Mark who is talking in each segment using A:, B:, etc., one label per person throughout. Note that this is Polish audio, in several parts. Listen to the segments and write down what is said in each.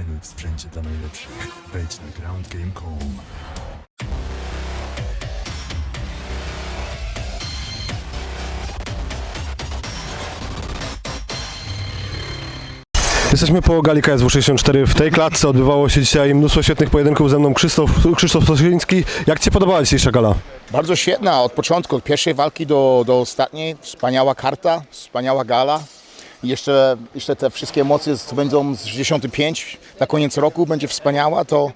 A: w sprzęcie dla najlepszych. Wejdź na groundgame.com.
B: Jesteśmy po gali KSW 64. W tej klatce odbywało się dzisiaj mnóstwo świetnych pojedynków ze mną Krzysztof, Krzysztof Stosiński. Jak Ci podobała dzisiejsza gala?
C: Bardzo świetna, od początku, od pierwszej walki do, do ostatniej. Wspaniała karta, wspaniała gala. Jeszcze, jeszcze te wszystkie emocje co będą z 65 na koniec roku będzie wspaniała, to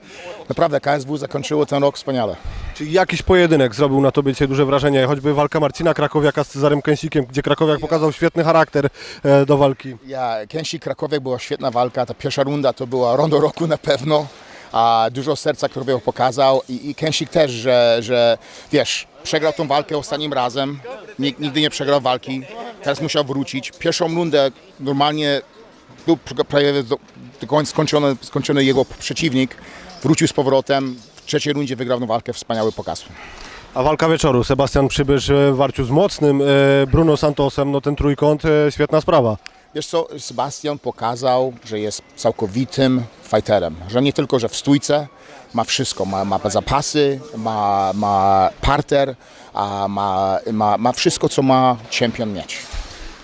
C: naprawdę KSW zakończyło ten rok wspaniale.
B: Czy jakiś pojedynek zrobił na Tobie dzisiaj duże wrażenie? Choćby walka Marcina Krakowiaka z Cezarem Kęsikiem, gdzie Krakowiak pokazał świetny charakter e, do walki.
C: Ja, Kenshi Krakowiak była świetna walka, ta pierwsza runda to była rondo roku na pewno. A dużo serca Krakowiak pokazał i, i Kensik też, że, że wiesz, przegrał tą walkę ostatnim razem, Nig- nigdy nie przegrał walki, teraz musiał wrócić. Pierwszą rundę normalnie był pr- prawie do, skończony, skończony jego przeciwnik, wrócił z powrotem, w trzeciej rundzie wygrał walkę, wspaniały pokaz.
B: A walka wieczoru, Sebastian Przybysz e, w warciu z Mocnym, e, Bruno Santosem, no ten trójkąt, e, świetna sprawa.
C: Wiesz co, Sebastian pokazał, że jest całkowitym fighterem. Że nie tylko, że w stójce ma wszystko. Ma, ma zapasy, ma, ma parter, a ma, ma, ma wszystko, co ma champion mieć.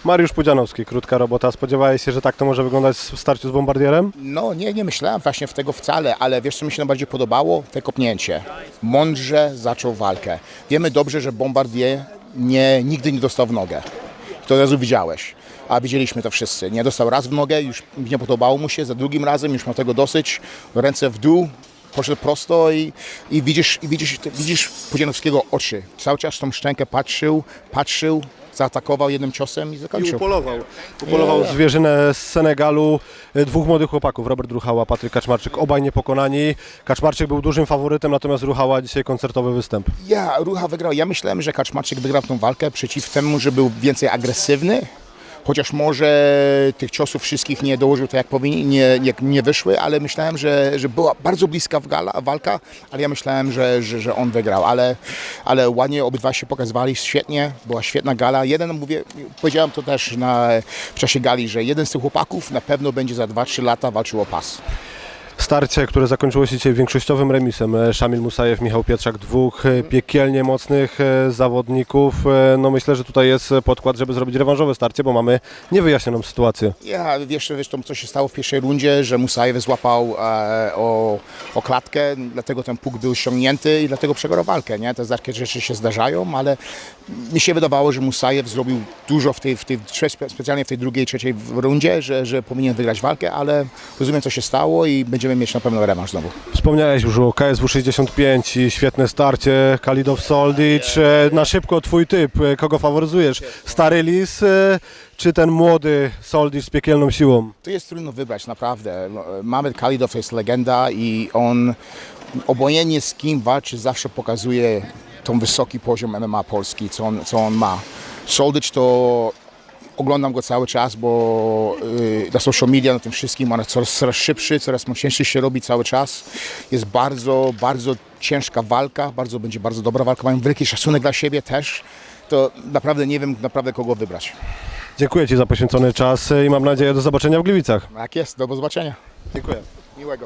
B: Mariusz Pudzianowski, krótka robota. Spodziewałeś się, że tak to może wyglądać w starciu z Bombardierem?
C: No nie, nie myślałem właśnie w tego wcale, ale wiesz co mi się najbardziej podobało? Te kopnięcie. Mądrze zaczął walkę. Wiemy dobrze, że Bombardier nie, nigdy nie dostał w nogę. To od razu widziałeś. A widzieliśmy to wszyscy. Nie dostał raz w nogę, już nie podobało mu się, za drugim razem już miał tego dosyć. Ręce w dół, poszedł prosto i, i widzisz, i widzisz, widzisz Pudzianowskiego oczy. Cały czas tą szczękę patrzył, patrzył, zaatakował jednym ciosem i
B: I
C: zakończył.
B: upolował. Upolował zwierzynę z Senegalu. E, Dwóch młodych chłopaków, Robert Ruchała, Patryk Kaczmarczyk, obaj niepokonani. Kaczmarczyk był dużym faworytem, natomiast Ruchała dzisiaj koncertowy występ.
C: Ja, Rucha wygrał. Ja myślałem, że Kaczmarczyk wygrał tą walkę przeciw temu, że był więcej agresywny. Chociaż może tych ciosów wszystkich nie dołożył tak jak powinien, nie, nie, nie wyszły, ale myślałem, że, że była bardzo bliska gala, walka, ale ja myślałem, że, że, że on wygrał. Ale, ale ładnie obydwa się pokazywali świetnie, była świetna gala. Jeden, mówię, powiedziałem to też na, w czasie gali, że jeden z tych chłopaków na pewno będzie za 2-3 lata walczył o pas.
B: Starcie, które zakończyło się dzisiaj większościowym remisem. E, Szamil Musajew, Michał Pietrzak, dwóch e, piekielnie mocnych e, zawodników. No myślę, że tutaj jest podkład, żeby zrobić rewanżowe starcie, bo mamy niewyjaśnioną sytuację.
C: Ja wiesz, to, co się stało w pierwszej rundzie, że Musajew złapał e, o, o klatkę, dlatego ten puk był ściągnięty i dlatego przegrał walkę. Nie? Te takie rzeczy się zdarzają, ale mi się wydawało, że Musajew zrobił dużo w tej, w tej spe- specjalnie w tej drugiej, trzeciej rundzie, że, że powinien wygrać walkę, ale rozumiem, co się stało i będziemy mieć na pewno rewanż znowu.
B: Wspomniałeś już o KSW 65 i świetne starcie, Kalidow Soldic. E, Na szybko twój typ, E, kogo faworyzujesz? Stary Lis e, czy ten młody Soldic z piekielną siłą?
C: To jest trudno wybrać, naprawdę. No, Mamy Kalidow jest legenda i on obojętnie z kim walczy zawsze pokazuje tą wysoki poziom MMA Polski, co on, co on ma. Soldic to oglądam go cały czas, bo y, na social media, na tym wszystkim, on coraz, coraz szybszy, coraz mocniejszy się robi cały czas. Jest bardzo, bardzo ciężka walka, bardzo będzie bardzo dobra walka, mają wielki szacunek dla siebie też. To naprawdę nie wiem naprawdę kogo wybrać.
B: Dziękuję Ci za poświęcony czas i mam nadzieję do zobaczenia w Gliwicach.
C: Tak jest, do zobaczenia.
B: Dziękuję.
C: Miłego.